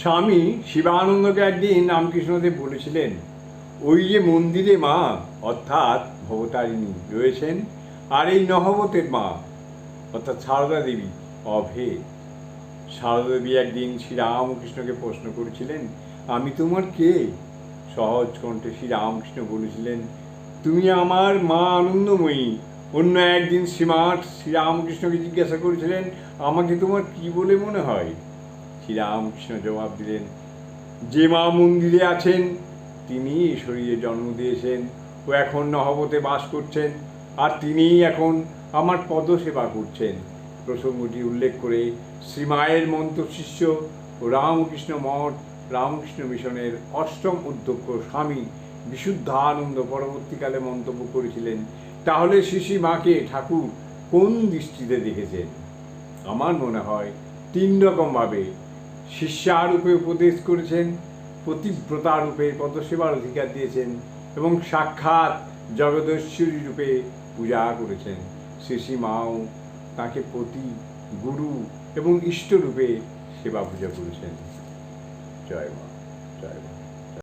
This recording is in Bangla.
স্বামী শিবানন্দকে একদিন রামকৃষ্ণদেব বলেছিলেন, ওই যে মন্দিরে মা, অর্থাৎ ভবতারিণী রয়েছেন, আর এই নহবতের মা, অর্থাৎ সারদা দেবী অভেদ সারদা দেবী একদিন শ্রীরামকৃষ্ণকে প্রশ্ন করেছিলেন, আমি তোমার কে? সহজ কণ্ঠে শ্রীরামকৃষ্ণ বলেছিলেন, তুমি আমার মা আনন্দময়ী। অন্য একদিন শ্রীমাঠ শ্রীরামকৃষ্ণকে জিজ্ঞাসা করেছিলেন, আমাকে তোমার কি বলে মনে হয়? শ্রীরামকৃষ্ণ জবাব দিলেন, যে মা মন্দিরে আছেন তিনি শরীরে জন্ম দিয়েছেন ও এখন নহবতে বাস করছেন, আর তিনিই এখন আমার পদসেবা করছেন। প্রসঙ্গটি উল্লেখ করে শ্রীমায়ের মন্ত্র শিষ্য ও রামকৃষ্ণ মঠ, রামকৃষ্ণ মিশনের অষ্টম অধ্যক্ষ স্বামী বিশুদ্ধানন্দ পরবর্তীকালে মন্তব্য করেছিলেন, তাহলে শিশি মাকে ঠাকুর কোন দৃষ্টিতে দেখেছেন? আমার মনে হয় তিন রকমভাবে শিষ্যারূপে উপদেশ করেছেন, প্রতিব্রতারূপে পদসেবার অধিকার দিয়েছেন এবং সাক্ষাৎ জগদশ্বরী রূপে পূজা করেছেন। শ্রী মাও তাকে প্রতি গুরু এবং ইষ্টরূপে সেবা পূজা করেছেন। জয় মা জয় মা।